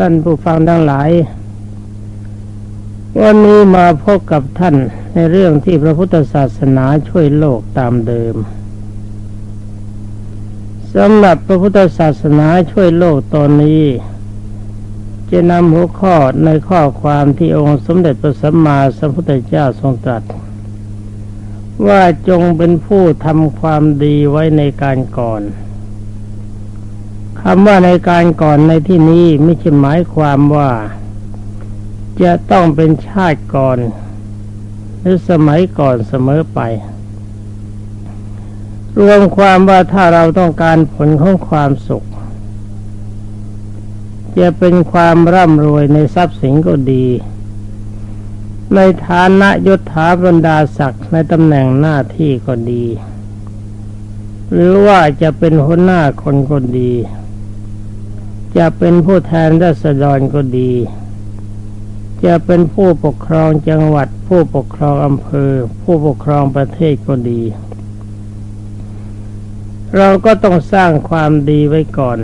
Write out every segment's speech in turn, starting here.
ท่านผู้ฟังทั้งหลาย วันนี้มาพบกับท่านในเรื่องที่พระพุทธศาสนาช่วยโลกตามเดิมสำหรับพระพุทธศาสนาช่วยโลกตอนนี้ จะนำหัวข้อในข้อความที่องค์สมเด็จพระสัมมาสัมพุทธเจ้าทรงตรัส ว่าจงเป็นผู้ทำความดีไว้ในการก่อน คำว่าในการก่อนในที่นี้ไม่ใช่หมายความว่า จะต้องเป็นชาติก่อน หรือสมัยก่อนเสมอไป รวมความว่าถ้าเราต้องการผลของความสุข จะเป็นความร่ำรวยในทรัพย์สินก็ดี ในฐานะยศถาบรรดาศักดิ์ในตำแหน่งหน้าที่ก็ดี หรือว่าจะเป็นหัวหน้าคนก็ดี จะเป็นผู้แทนรัษฎรก็ดี จะเป็นผู้ปกครองจังหวัด ผู้ปกครองอำเภอ ผู้ปกครองประเทศก็ดี เราก็ต้องสร้างความดีไว้ก่อน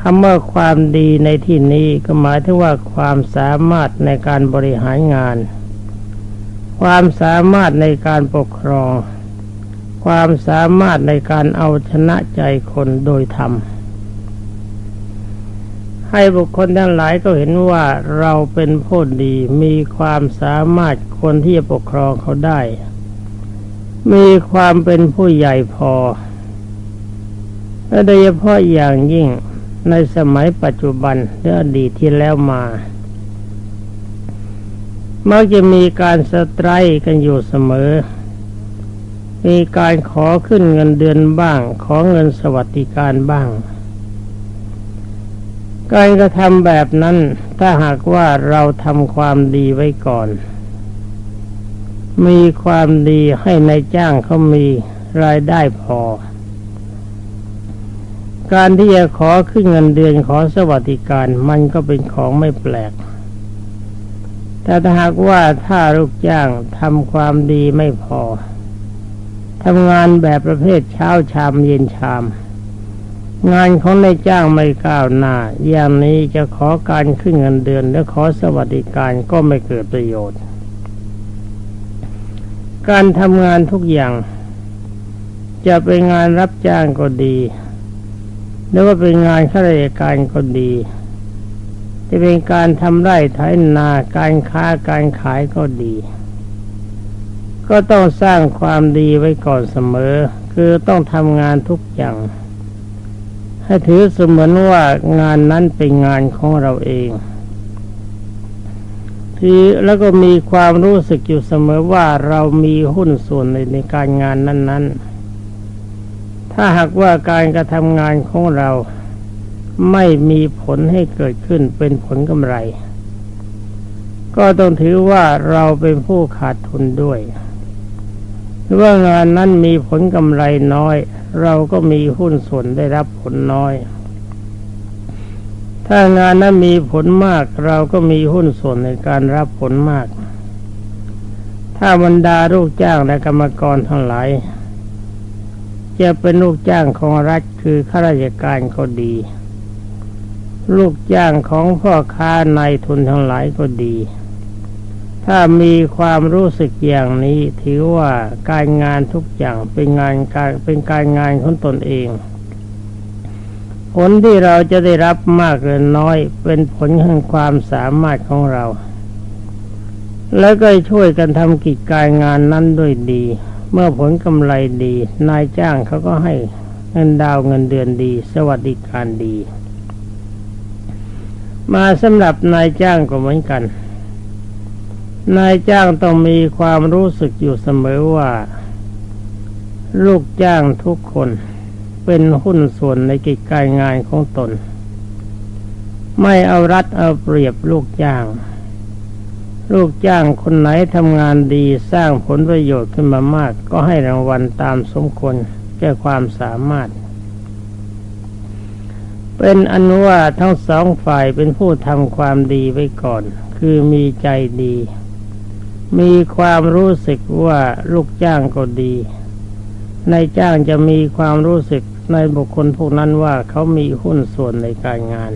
คำว่าความดีในที่นี้ก็หมายถึงว่าความสามารถในการบริหารงาน ความสามารถในการปกครอง ความสามารถในการเอาชนะใจคนโดยธรรม ให้บุคคลทั้งหลายก็เห็นว่าเราเป็นผู้ดีมีความสามารถคนที่จะปกครองเขาได้ มีความเป็นผู้ใหญ่พอ และโดยเฉพาะอย่างยิ่งในสมัยปัจจุบันหรืออดีที่แล้วมามักจะมีการสไตรกันอยู่เสมอ มีการขอขึ้นเงินเดือนบ้าง ขอเงินสวัสดิการบ้าง การกระทำแบบนั้นถ้าหากว่าเราทำความดีไว้ก่อน มีความดีให้ในายจ้างเขามีรายได้พอ การที่จะขอขึ้นเงินเดือนขอสวัสดิการมันก็เป็นของไม่แปลก แต่ถ้าหากว่าถ้าลูกจ้างทำความดีไม่พอทำงานแบบประเภทเช้าชามเย็นชาม งานของนายจ้างไม่ก้าวหน้า อย่างนี้จะขอการขึ้นเงินเดือน และขอสวัสดิการก็ไม่เกิดประโยชน์ การทำงานทุกอย่าง จะเป็นงานรับจ้างก็ดีหรือว่าเป็นงานข้าราชการก็ดี จะเป็นการทำไร่ไถนา การค้าการขายก็ดี ก็ต้องสร้างความดีไว้ก่อนเสมอ คือต้องทำงานทุกอย่าง ให้ถือเสมือนว่างานนั้นเป็นงานของเราเอง ทีแล้วก็มีความรู้สึกอยู่เสมอว่าเรามีหุ้นส่วนในในการงานนั้น ๆ ถ้าหากว่าการกระทำงานของเราไม่มีผลให้เกิดขึ้นเป็นผลกำไร ก็ต้องถือว่าเราเป็นผู้ขาดทุนด้วยหรือว่างานนั้นมีผลกำไรน้อย เราก็มีหุ้นส่วนได้รับผลน้อย ถ้างานนั้นมีผลมาก เราก็มีหุ้นส่วนในการรับผลมาก ถ้าบรรดาลูกจ้างและกรรมกรทั้งหลายจะเป็นลูกจ้างของรัฐคือข้าราชการก็ดี ลูกจ้างของพ่อค้านายทุนทั้งหลายก็ดี ถ้ามีความรู้สึกอย่างนี้ถือว่าการงานทุกอย่างเป็นงานการเป็นการงานของตนเอง ผลที่เราจะได้รับมากหรือน้อย เป็นผลแห่งความสามารถของเรา แล้วก็ช่วยกันทำกิจการงานนั้นด้วยดี เมื่อผลกำไรดี นายจ้างเขาก็ให้เงินดาวเงินเดือนดี สวัสดิการดี มาสำหรับนายจ้างก็เหมือนกัน นายจ้างต้องมีความรู้สึกอยู่เสมอว่า ลูกจ้างทุกคนเป็นหุ้นส่วนในกิจการงานของตน ไม่เอารัดเอาเปรียบลูกจ้าง ลูกจ้างคนไหนทำงานดีสร้างผลประโยชน์ขึ้นมามาก ก็ให้รางวัลตามสมควรแก่ความสามารถ เป็นอนุว่าทั้งสองฝ่ายเป็นผู้ทำความดีไว้ก่อน คือมีใจดี มีความรู้สึกว่าลูกจ้างก็ดีนายจ้างจะมีความรู้สึกในบุคคลพวกนั้นว่าเขามีหุ้นส่วนในการงาน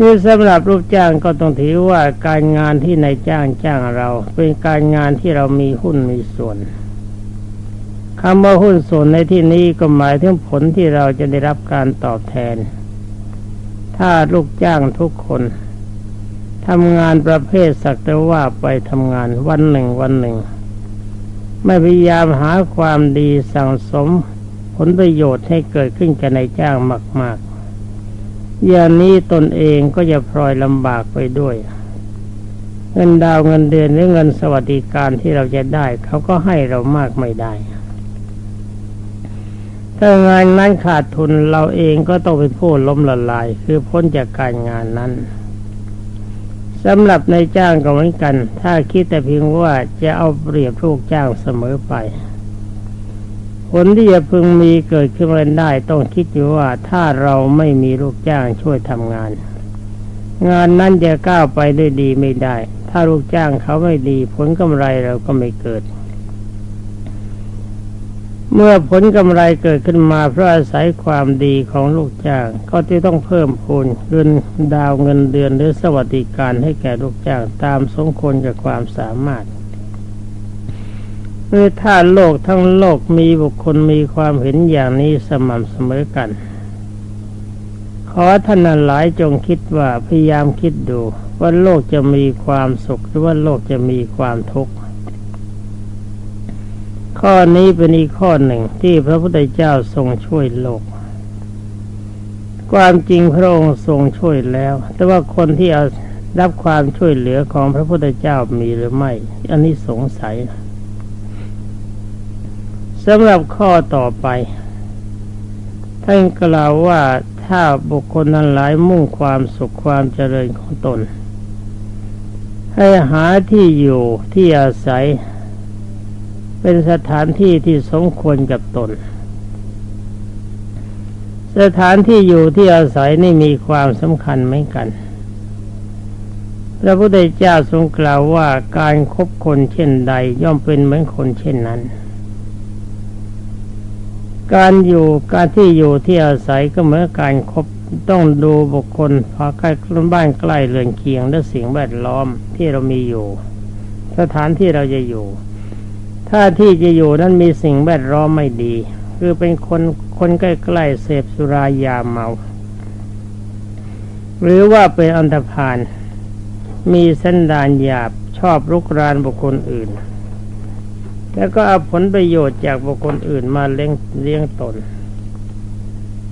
นี่สำหรับลูกจ้างก็ต้องถือว่าการงานที่นายจ้างจ้างเรา เป็นการงานที่เรามีหุ้นมีส่วนคำว่าหุ้นส่วนในที่นี้ก็หมายถึงผลที่เราจะได้รับการตอบแทน ถ้าลูกจ้างทุกคน ทำงานประเภทสักแต่ว่าไปทำงานวันหนึ่งวันหนึ่ง ไม่พยายามหาความดีสั่งสม ผลประโยชน์ให้เกิดขึ้นกับนายจ้างมาก ๆ อย่างนี้ตนเองก็จะพลอยลำบากไปด้วย เงินดาวเงินเดือนหรือเงินสวัสดิการที่เราจะได้ เขาก็ให้เรามากไม่ได้ถ้างานนั้นขาดทุนเราเองก็ต้องเป็นผู้ล้มละลาย คือพ้นจากการงานนั้น สำหรับนายจ้างก็เหมือนกัน ถ้าคิดแต่เพียงว่าจะเอาเปรียบลูกจ้างเสมอไป ผลที่จะพึงมีเกิดขึ้นมาได้ ต้องคิดอยู่ว่าถ้าเราไม่มีลูกจ้างช่วยทำงาน งานนั้นจะก้าวไปด้วยดีไม่ได้ ถ้าลูกจ้างเขาไม่ดี ผลกำไรเราก็ไม่เกิด เมื่อผลกำไรเกิดขึ้นมาเพราะอาศัยความดีของลูกจ้าง ก็จะต้องเพิ่มพูนเงินดาวเงินเดือนหรือสวัสดิการให้แก่ลูกจ้างตามสมควรกับความสามารถเมื่อถ้าโลกทั้งโลกมีบุคคลมีความเห็นอย่างนี้สม่ำเสมอกัน ขอท่านหลายจงคิดว่าพยายามคิดดู ว่าโลกจะมีความสุขหรือว่าโลกจะมีความทุกข์ ข้อนี้เป็นอีกข้อหนึ่งที่พระพุทธเจ้าทรงช่วยโลก ความจริงพระองค์ทรงช่วยแล้ว แต่ว่าคนที่เอารับความช่วยเหลือของพระพุทธเจ้ามีหรือไม่ อันนี้สงสัยสำหรับข้อต่อไปท่านกล่าวว่าถ้าบุคคลนั้นหลายมุ่งความสุขความเจริญของตน ให้หาที่อยู่ที่อาศัย เป็นสถานที่ที่สมควรกับตน สถานที่อยู่ที่อาศัยนี่มีความสำคัญเหมือนกัน พระพุทธเจ้าทรงกล่าวว่าการครบคนเช่นใดย่อมเป็นเหมือนคนเช่นนั้น การอยู่การที่อยู่ที่อาศัยก็เหมือนการครบต้องดูบุคคลพาใกล้บ้านใกล้เรือนเคียงและสิ่งแวดล้อมที่เรามีอยู่ สถานที่เราจะอยู่ ถ้าที่จะอยู่นั้นมีสิ่งแวดล้อมไม่ดี คือเป็นคนคนใกล้ๆเสพสุรายาเมา หรือว่าเป็นอันธพาลมีเสันดานหยาบชอบรุกรานบุคคลอื่น แล้วก็เอาผลประโยชน์จากบุคคลอื่นมาเลี้ยงเลี้ยงตน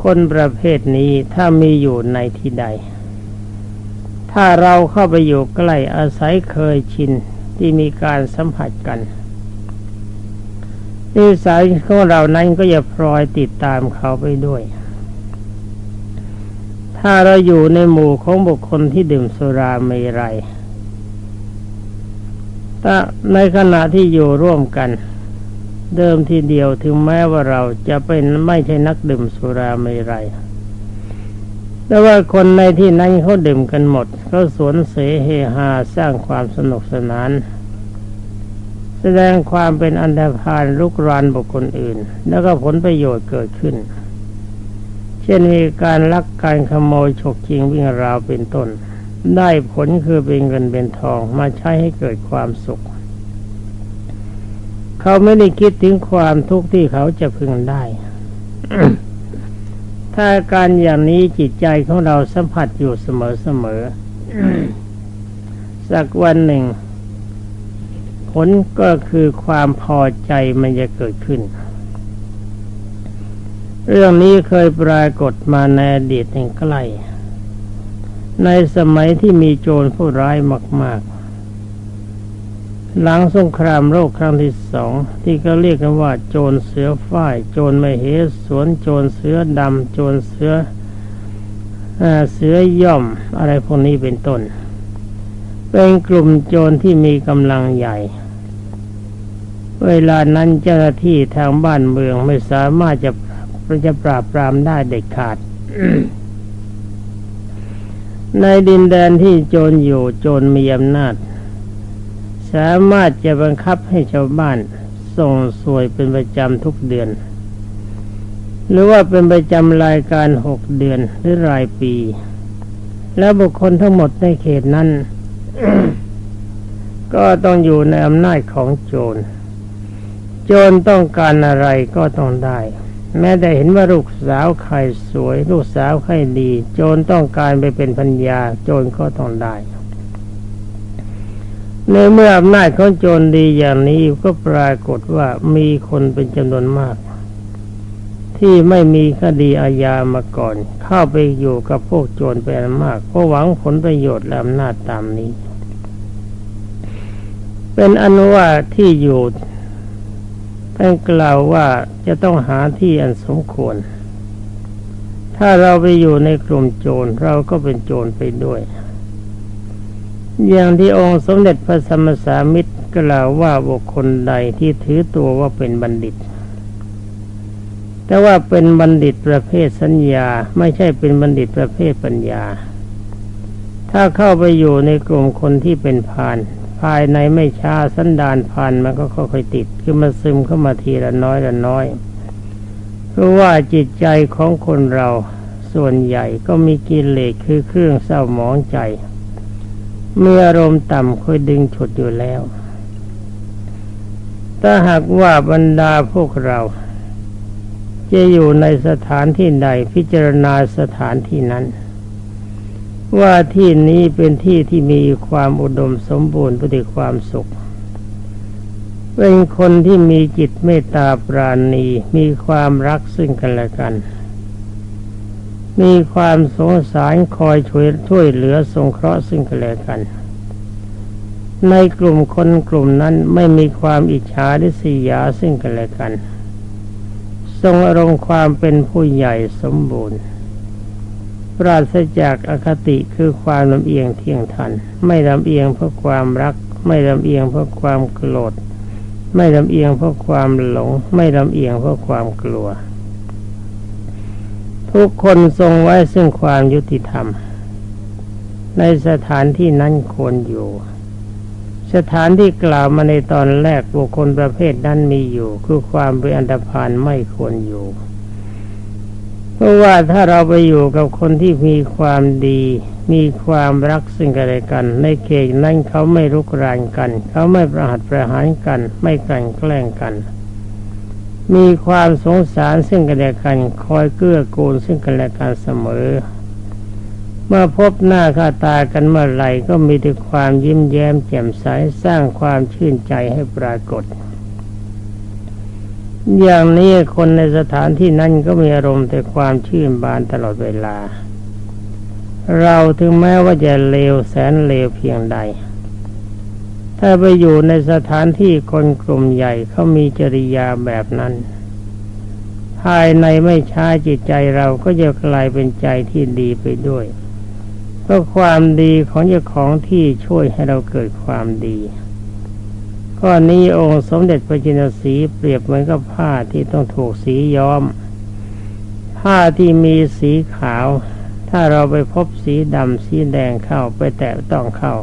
คนประเภทนี้ถ้ามีอยู่ในที่ใด ถ้าเราเข้าไปอยู่ใกล้อาศัยเคยชินที่มีการสัมผัสกัน นิสัยของเรานั้นก็จะพลอยติดตามเขาไปด้วย ถ้าเราอยู่ในหมู่ของบุคคลที่ดื่มสุราเมรัยถ้าในขณะที่อยู่ร่วมกัน เดิมทีเดียวถึงแม้ว่าเราจะเป็นไม่ใช่นักดื่มสุราเมรัยแต่ว่าคนในที่นั้นเขาดื่มกันหมดเขาสวนเสเฮฮาสร้างความสนุกสนาน แสดงความเป็นอันธพาลลุกรานบุคคลอื่น แล้วก็ผลประโยชน์เกิดขึ้น เช่นมีการลักการขโมยฉกชิงวิ่งราวเป็นต้น ได้ผลคือเป็นเงินเป็นทองมาใช้ให้เกิดความสุข เขาไม่ได้คิดถึงความทุกข์ที่เขาจะพึงได้ถ้าการอย่างนี้จิตใจของเราสัมผัสอยู่เสมอๆสักวันหนึ่ง ผลก็คือความพอใจมันจะเกิดขึ้น เรื่องนี้เคยปรากฏมาในอดีตแห่งใกล้ ในสมัยที่มีโจรผู้ร้ายมาก ๆ หลังสงครามโลกครั้งที่สองที่เขาเรียกกันว่า โจรเสือฝ้าย โจรไม่เหสวน โจรเสือดำ โจรเสือเสือย่อมอะไรพวกนี้เป็นต้น เป็นกลุ่มโจรที่มีกำลังใหญ่ เวลานั้นเจ้าหน้าที่ทางบ้านเมืองไม่สามารถจะจะปราบปรามได้เด็ดขาด ในดินแดนที่โจรอยู่โจรมีอำนาจ สามารถจะบังคับให้ชาวบ้านส่งสวยเป็นประจำทุกเดือน หรือว่าเป็นประจำรายการหกเดือนหรือรายปี แล้วบุคคลทั้งหมดในเขตนั้น ก็ต้องอยู่ในอำนาจของโจร โจรต้องการอะไรก็ต้องได้ แม้ได้เห็นว่าลูกสาวใครสวย ลูกสาวใครดี โจรต้องการไปเป็นพัญญา โจรก็ต้องได้ ในเมื่ออำนาจของโจรดีอย่างนี้ก็ปรากฏว่ามีคนเป็นจำนวนมาก ที่ไม่มีคดีอาญามาก่อน เข้าไปอยู่กับพวกโจรเป็นอันมากเพราะหวังผลประโยชน์และอำนาจตามนี้ เป็นอนุว่าที่อยู่ ท่านกล่าวว่าจะต้องหาที่อันสมควร ถ้าเราไปอยู่ในกลุ่มโจรเราก็เป็นโจรไปด้วย อย่างที่องค์สมเด็จพระสัมมาสัมพุทธกล่าวว่าบุคคลใดที่ถือตัวว่าเป็นบัณฑิต แต่ว่าเป็นบัณฑิตประเภทสัญญา ไม่ใช่เป็นบัณฑิตประเภทปัญญา ถ้าเข้าไปอยู่ในกลุ่มคนที่เป็นพาน ภายในไม่ช้าสันดานพานมันก็ค่อยๆติดคือมาซึมเข้ามาทีละน้อยละน้อย เพราะว่าจิตใจของคนเราส่วนใหญ่ก็มีกิเลสคือเครื่องเศร้าหมองใจ เมื่ออารมณ์ต่ำค่อยดึงฉุดอยู่แล้ว ถ้าหากว่าบรรดาพวกเรา จะอยู่ในสถานที่ใดพิจารณาสถานที่นั้น ว่าที่นี้เป็นที่ที่มีความอุดมสมบูรณ์ไปด้วยความสุข เป็นคนที่มีจิตเมตตาปราณีมีความรักซึ่งกันและกัน มีความสงสารคอยช่วยช่วยเหลือสงเคราะห์ซึ่งกันและกัน ในกลุ่มคนกลุ่มนั้นไม่มีความอิจฉาหริษยาซึ่งกันและกัน ทรงอารมณ์ความเป็นผู้ใหญ่สมบูรณ์ ปราศจากอคติคือความลำเอียงเที่ยงทัน ไม่ลำเอียงเพราะความรัก ไม่ลำเอียงเพราะความโกรธไม่ลำเอียงเพราะความหลง ไม่ลำเอียงเพราะความกลัว ทุกคนทรงไว้ซึ่งความยุติธรรม ในสถานที่นั้นควรอยู่ สถานที่กล่าวมาในตอนแรกบุคคลประเภทนั้นมีอยู่ คือความเป็นอันตรพานไม่ควรอยู่ ราะว่าถ้าเราไปอยู่กับคนที่มีความดี มีความรักซึ่งกันและกัน ในเขตนั้นเขาไม่รุกรานกัน เขาไม่ประหัตประหารกัน ไม่กลั่นแกล้งกัน มีความสงสารซึ่งกันและกัน คอยเกื้อกูลซึ่งกันและกันเสมอ เมื่อพบหน้าค่าตากันเมื่อไหร่ก็มีแต่ความยิ้มแย้มแจ่มใสสร้างความชื่นใจให้ปรากฏ อย่างนี้คนในสถานที่นั้นก็มีอารมณ์แต่ความชื่นบานตลอดเวลา เราถึงแม้ว่าจะเลวแสนเลวเพียงใด ถ้าไปอยู่ในสถานที่คนกลุ่มใหญ่เขามีจริยาแบบนั้น ภายในไม่ช้าจิตใจเราก็จะกลายเป็นใจที่ดีไปด้วยเพราะความดีของเจ้าของที่ช่วยให้เราเกิดความดี ข้อนี้องค์สมเด็จพระจินสีเปรียบเหมือนกับผ้าที่ต้องถูกสีย้อม ผ้าที่มีสีขาว ถ้าเราไปพบสีดำสีแดงเข้าไปแตะต้องเข้า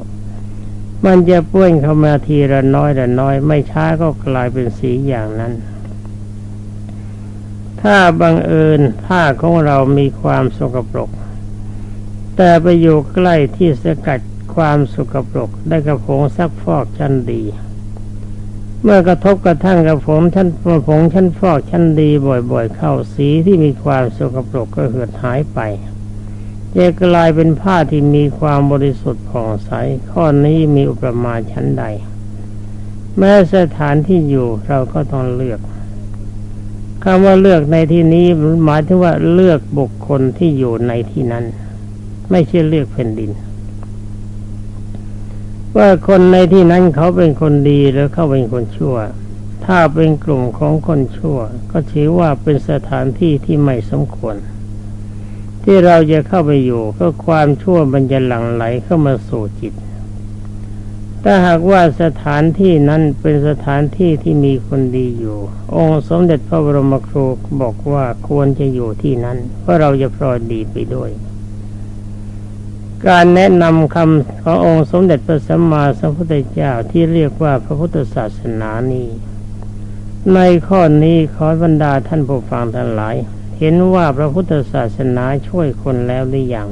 มันจะเปื้อนเข้ามาทีละน้อยละน้อย ไม่ช้าก็กลายเป็นสีอย่างนั้น ถ้าบังเอิญผ้าของเรามีความสกปรก แต่ไปอยู่ใกล้ที่สกัดความสกปรกได้กระผงซักฟอกชั้นดี เมื่อกระทบกระทั่งกับผมชั้นผงชั้นฟอกชั้นดีบ่อยๆ เข้าสีที่มีความสกปรกก็เหือดหายไปจะกลายเป็นผ้าที่มีความบริสุทธิ์ผ่องใส ข้อนี้มีอุปมาชั้นใด แม้สถานที่อยู่เราก็ต้องเลือกคำว่าเลือกในที่นี้หมายถึงว่าเลือกบุคคลที่อยู่ในที่นั้น ไม่ใช่เลือกแผ่นดิน ว่าคนในที่นั้นเขาเป็นคนดีหรือเขาเป็นคนชั่ว ถ้าเป็นกลุ่มของคนชั่ว ก็ถือว่าเป็นสถานที่ที่ไม่สมควร ที่เราจะเข้าไปอยู่ก็ความชั่วมันจะหลั่งไหลเข้ามาสู่จิต ถ้าหากว่าสถานที่นั้นเป็นสถานที่ที่มีคนดีอยู่ องค์สมเด็จพระบรมครูบอกว่าควรจะอยู่ที่นั้น เพราะเราจะพลอยดีไปด้วย การแนะนำคำขององค์สมเด็จพระสัมมาสัมพุทธเจ้าที่เรียกว่าพระพุทธศาสนานี้ ในข้อนี้ขอบรรดาท่านผู้ฟังทั้งหลาย เห็นว่าพระพุทธศาสนาช่วยคนแล้วหรือยัง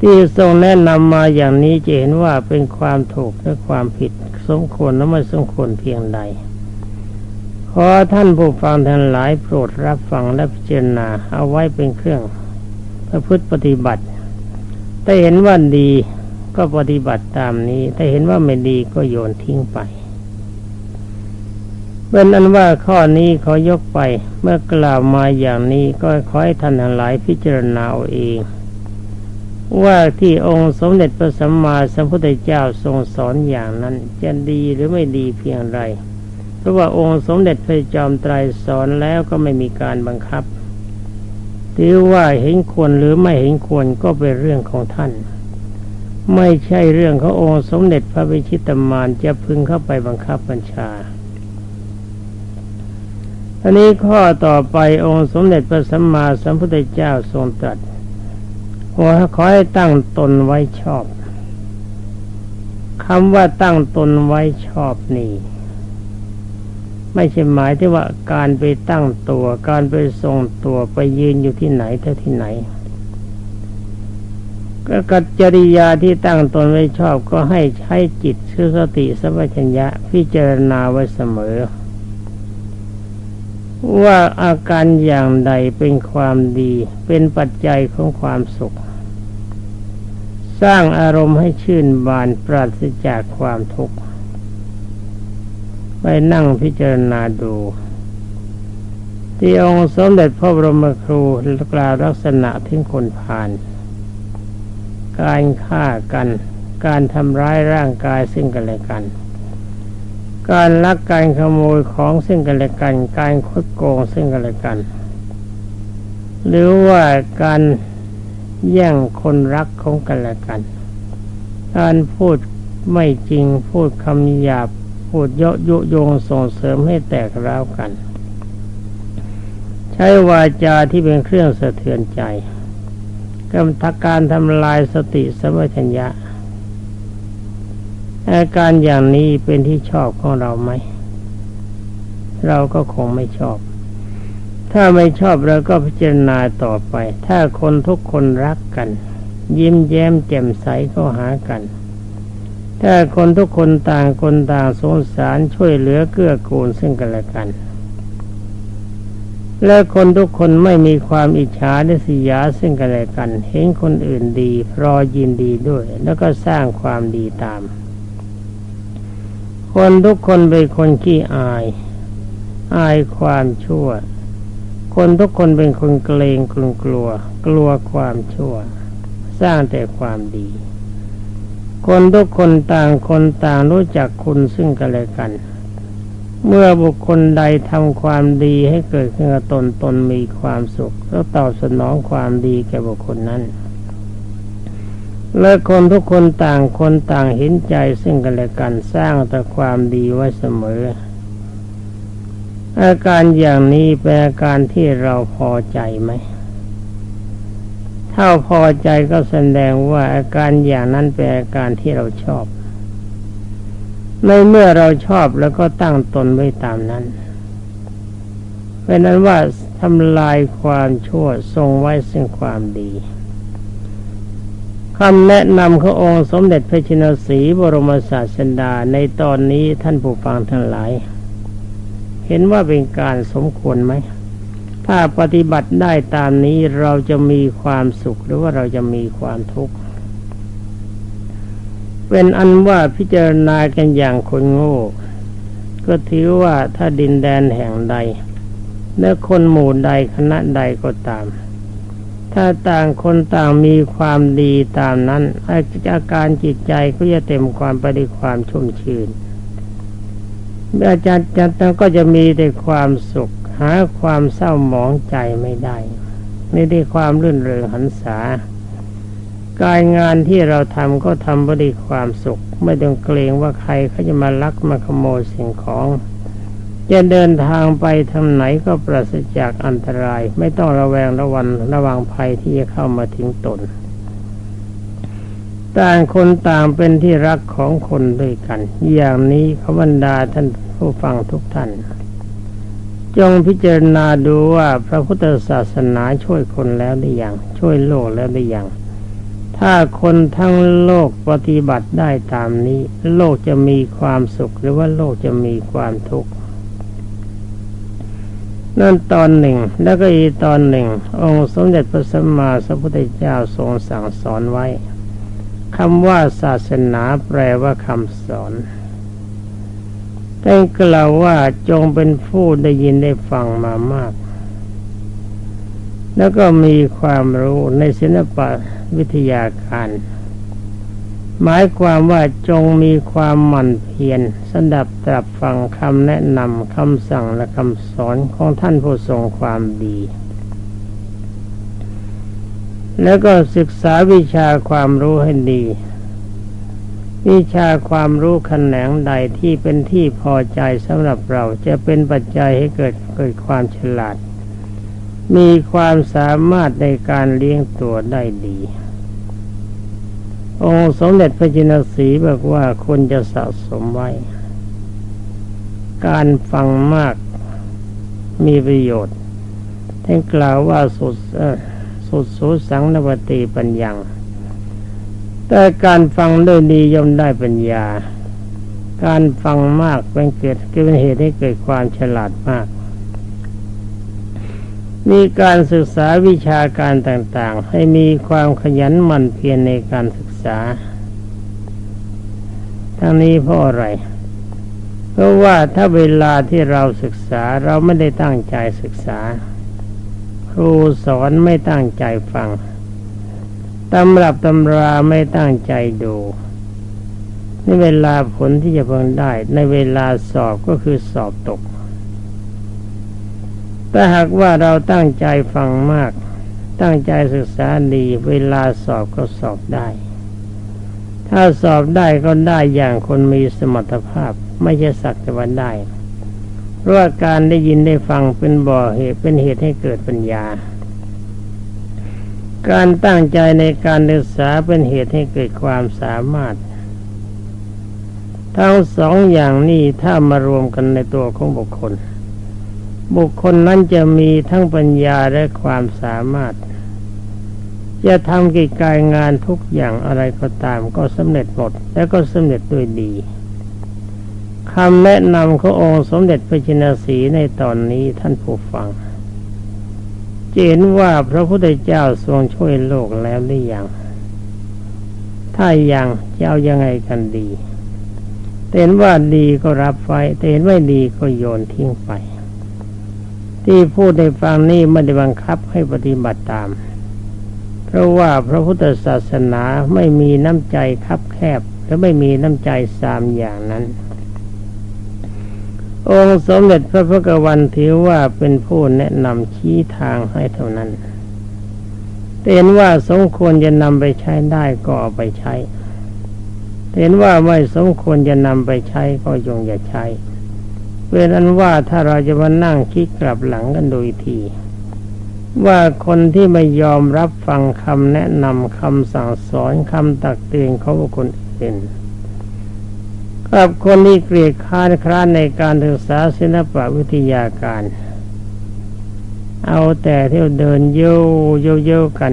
ที่ทรงแนะนำมาอย่างนี้จะเห็นว่าเป็นความถูกและความผิดสมควรและไม่สมควรเพียงใดขอท่านผู้ฟังทั้งหลายโปรดรับฟังและพิจารณาเอาไว้เป็นเครื่อง ประพฤติปฏิบัติ ถ้าเห็นว่าดีก็ปฏิบัติตามนี้ ถ้าเห็นว่าไม่ดีก็โยนทิ้งไปเป็นอันว่าข้อนี้ขอยกไปเมื่อกล่าวมาอย่างนี้ก็ขอให้ท่านทั้งหลายพิจารณาเอาเองว่าที่องค์สมเด็จพระสัมมาสัมพุทธเจ้าทรงสอนอย่างนั้นจะดีหรือไม่ดีเพียงไร เพราะว่าองค์สมเด็จพระจอมไตรสอนแล้วก็ไม่มีการบังคับ ถือว่าเห็นควรหรือไม่เห็นควรก็เป็นเรื่องของท่าน ไม่ใช่เรื่องขององค์สมเด็จพระวิชิตามานจะพึงเข้าไปบังคับบัญชาอันนี้ข้อต่อไปองค์สมเด็จพระสัมมาสัมพุทธเจ้าทรงตรัสว่าขอให้ตั้งตนไว้ชอบคำว่าตั้งตนไว้ชอบนี่ ไม่ใช่หมายที่ว่าการไปตั้งตัว การไปทรงตัวไปยืนอยู่ที่ไหนเท่าที่ไหน ก็กัจจริยาที่ตั้งตนไว้ชอบก็ให้ใช้จิตคือสติสัมปชัญญะพิจารณาไว้เสมอ ว่าอาการอย่างใดเป็นความดี เป็นปัจจัยของความสุข สร้างอารมณ์ให้ชื่นบานปราศจากความทุกข์ ไปนั่งพิจารณาดู ที่องค์สมเด็จพระบรมครูกล่าวลักษณะทิ้งคนผ่าน การฆ่ากัน การทำร้ายร่างกายซึ่งกันและกัน การลักการขโมยของซึ่งกันและกัน การคดโกงซึ่งกันและกัน หรือว่าการแย่งคนรักของกันและกัน การพูดไม่จริงพูดคำหยาบ พูดเยาะยุโยงส่งเสริมให้แตกร้าวกัน ใช้วาจาที่เป็นเครื่องสะเทือนใจกำทักการทำลายสติสมัชัญญะอาการอย่างนี้เป็นที่ชอบของเราไหม เราก็คงไม่ชอบ ถ้าไม่ชอบเราก็พิจารณาต่อไป ถ้าคนทุกคนรักกัน ยิ้มแย้มแจ่มใสเข้าหากัน ถ้าคนทุกคนต่างคนต่างสงสารช่วยเหลือเกื้อกูลซึ่งกันและกัน และคนทุกคนไม่มีความอิจฉาและสียาซึ่งกันและกัน เห็นคนอื่นดีรอยินดีด้วย แล้วก็สร้างความดีตาม คนทุกคนเป็นคนขี้อาย อายความชั่ว คนทุกคนเป็นคนเกรงกลัวกลัวกลัวความชั่ว สร้างแต่ความดี คนทุกคนต่างคนต่างรู้จักคุณซึ่งกันและกัน เมื่อบุคคลใดทำความดีให้เกิดขึ้นกับตนตนมีความสุขแล้วตอบสนองความดีแก่บุคคลนั้น และคนทุกคนต่างคนต่างเห็นใจซึ่งกันและกันสร้างแต่ความดีไว้เสมอ อาการอย่างนี้เป็นอาการที่เราพอใจไหม ถ้าพอใจก็แสดงว่าอาการอย่างนั้นเป็นอาการที่เราชอบ ในเมื่อเราชอบแล้วก็ตั้งตนไว้ตามนั้นเป็นนั้นว่าทำลายความชั่วทรงไว้ซึ่งความดีคำแนะนำขององค์สมเด็จพระชินสีบรมศาสดาในตอนนี้ท่านผู้ฟังทั้งหลาย เห็นว่าเป็นการสมควรไหม ถ้าปฏิบัติได้ตามนี้เราจะมีความสุขหรือว่าเราจะมีความทุกข์เป็นอันว่าพิจารณากันอย่างคนโง่ ก็ถือว่าถ้าดินแดนแห่งใดเนื้อคนหมู่ใดคณะใดก็ตาม ถ้าต่างคนต่างมีความดีตามนั้นอาการจิตใจก็จะเต็มความไปด้วยความชุ่มชื่นอาจารย์จันทร์ก็จะมีแต่ความสุข หาความเศร้าหมองใจไม่ได้ไม่ได้ความรื่นเริงหันษา การงานที่เราทำก็ทำด้วยความสุข ไม่ต้องเกรงว่าใครเขาจะมาลักมาขโมยสิ่งของ จะเดินทางไปทางไหนก็ปราศจากอันตราย ไม่ต้องระแวงระวังระวังภัยที่จะเข้ามาถึงตน ต่างคนต่างเป็นที่รักของคนด้วยกัน อย่างนี้ขบันดาท่านผู้ฟังทุกท่าน จงพิจารณาดูว่าพระพุทธศาสนาช่วยคนแล้วหรือยังช่วยโลกแล้วหรือยังถ้าคนทั้งโลกปฏิบัติได้ตามนี้ โลกจะมีความสุขหรือว่าโลกจะมีความทุกข์นั่นตอนหนึ่ง แล้วก็อีกตอนหนึ่ง องค์สมเด็จพระสัมมาสัมพุทธเจ้าทรงสั่งสอนไว้คำว่าศาสนาแปลว่าคำสอน แต่กล่าวว่าจงเป็นผู้ได้ยินได้ฟังมามาก แล้วก็มีความรู้ในศิลปะวิทยาการ หมายความว่าจงมีความหมั่นเพียรสดับตรับฟังคำแนะนำคำสั่งและคำสอนของท่านผู้ทรงความดีแล้วก็ศึกษาวิชาความรู้ให้ดี วิชาความรู้แขนงใดที่เป็นที่พอใจสำหรับเราจะเป็นปัจจัยให้เกิดเกิดความฉลาด มีความสามารถในการเลี้ยงตัวได้ดี องค์สมเด็จพระจินสีบอกว่าควรจะสะสมไว้ การฟังมากมีประโยชน์ท่านกล่าวว่าสุดสุดสูสังนวตีปัญญา แต่การฟังด้วยดีย่อมได้ปัญญา การฟังมากเป็นเกิดเป็นเหตุให้เกิดความฉลาดมาก มีการศึกษาวิชาการต่างๆ ให้มีความขยันหมั่นเพียรในการศึกษา ทั้งนี้เพราะอะไร เพราะว่าถ้าเวลาที่เราศึกษาเราไม่ได้ตั้งใจศึกษา ครูสอนไม่ตั้งใจฟัง ตำรับตำราไม่ตั้งใจดู ในเวลาผลที่จะเพิ่งได้ ในเวลาสอบก็คือสอบตกแต่หากว่าเราตั้งใจฟังมาก ตั้งใจศึกษาดี เวลาสอบก็สอบได้ ถ้าสอบได้ก็ได้อย่างคนมีสมรรถภาพ ไม่ใช่สักแต่ว่าได้เพราะการได้ยินได้ฟังเป็นบ่อเหตุเป็นเหตุให้เกิดปัญญา การตั้งใจในการศึกษาเป็นเหตุให้เกิดความสามารถ ทั้งสองอย่างนี้ถ้ามารวมกันในตัวของบุคคล บุคคลนั้นจะมีทั้งปัญญาและความสามารถ จะทำกิจการงานทุกอย่างอะไรก็ตามก็สำเร็จหมด และก็สำเร็จด้วยดีคำแนะนำขององค์สมเด็จพระจินสีในตอนนี้ท่านผู้ฟัง เห็นว่าพระพุทธเจ้าทรงช่วยโลกแล้วหรือยัง ถ้ายังจะเอายังไงกันดีเห็นว่าดีก็รับไว้เห็นไม่ดีก็โยนทิ้งไป ที่พูดในฟังนี้ไม่ได้บังคับให้ปฏิบัติตาม เพราะว่าพระพุทธศาสนาไม่มีน้ำใจคับแคบและไม่มีน้ำใจสามอย่างนั้น องค์สมเด็จพระพุทธวันถือว่าเป็นผู้แนะนำชี้ทางให้เท่านั้นเห็นว่าสมควรจะนำไปใช้ได้ก็เอาไปใช้ เห็นว่าไม่สมควรจะนำไปใช้ก็ยงอย่าใช้เป็นอันว่าถ้าเราจะมานั่งคิดกลับหลังกันโดยที ว่าคนที่ไม่ยอมรับฟังคำแนะนำคำสั่งสอนคำตักเตือนเขาคนอื่น กับคนที่เกลียดค้านคร้านในการศึกษาศิลปวิทยาการ เอาแต่เที่ยวเดินโยโยโยกัน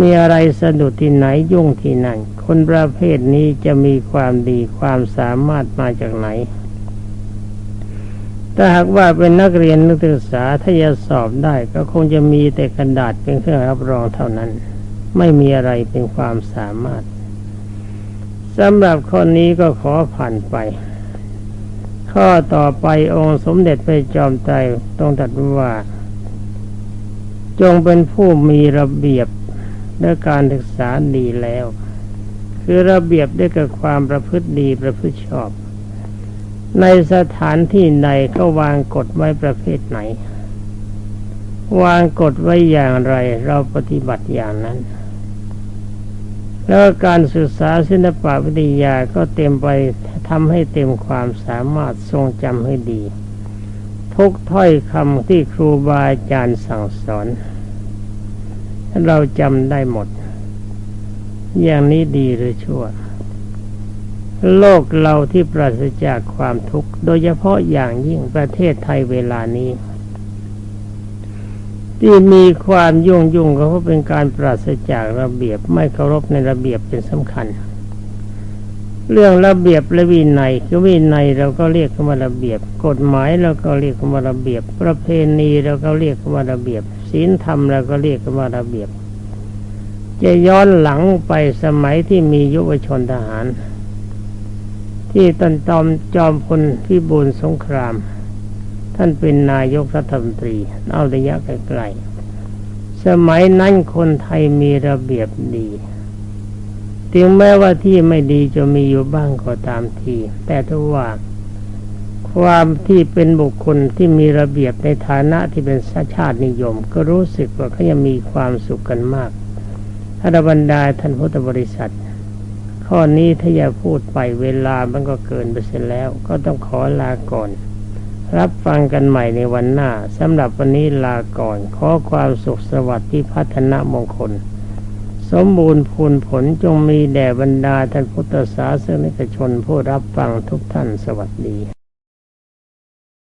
มีอะไรสะดุดที่ไหนยุ่งที่นั่นคนประเภทนี้จะมีความดีความสามารถมาจากไหน ถ้าหากว่าเป็นนักเรียนนักศึกษาถ้าจะสอบได้ก็คงจะมีแต่กระดาษเป็นเครื่องรับรองเท่านั้น ไม่มีอะไรเป็นความสามารถ สำหรับข้อนี้ก็ขอผ่านไป ข้อต่อไปองค์สมเด็จพระจอมไตรต้องตัดว่า จงเป็นผู้มีระเบียบและการศึกษาดีแล้ว คือระเบียบได้กับความประพฤติดีประพฤติชอบ ในสถานที่ใดก็วางกฎไว้ประเภทไหน วางกฎไว้อย่างไรเราปฏิบัติอย่างนั้น แล้วการศึกษาศิลปวิทยาก็เต็มไปทำให้เต็มความสามารถทรงจำให้ดี ทุกถ้อยคำที่ครูบาอาจารย์สั่งสอน เราจำได้หมด อย่างนี้ดีหรือชั่ว โลกเราที่ปราศจากความทุกข์ โดยเฉพาะอย่างยิ่งประเทศไทยเวลานี้ ที่มีความยุ่งยุ่งก็เพราะเป็นการปราศจากระเบียบไม่เคารพในระเบียบเป็นสำคัญ เรื่องระเบียบและวินัยคือวินัยเราก็เรียกว่าระเบียบ กฎหมายเราก็เรียกว่าระเบียบ ประเพณีเราก็เรียกว่าระเบียบศีลธรรมเราก็เรียกว่าระเบียบ จะย้อนหลังไปสมัยที่มียุวชนทหาร ที่ตันตอมจอมพลพิบูลสงคราม ท่านเป็นนายกรัฐมนตรีเอาระยะไกลๆสมัยนั้นคนไทยมีระเบียบดีถึงแม้ว่าที่ไม่ดีจะมีอยู่บ้างก็ตามที แต่ถ้าว่าความที่เป็นบุคคลที่มีระเบียบในฐานะที่เป็นชาตินิยม ก็รู้สึกว่าเขายังมีความสุขกันมากท่านบรรดาท่านพุทธบริษัท ข้อนี้ถ้าอย่าพูดไปเวลามันก็เกินไปเสียแล้ว ก็ต้องขอลาก่อน รับฟังกันใหม่ในวันหน้าสำหรับวันนี้ลาก่อน ขอความสุขสวัสดิ์ที่พัฒนามงคล สมบูรณ์พูนผลจงมีแด่บรรดาท่านพุทธศาสนิกชนผู้รับฟังทุกท่านสวัสดี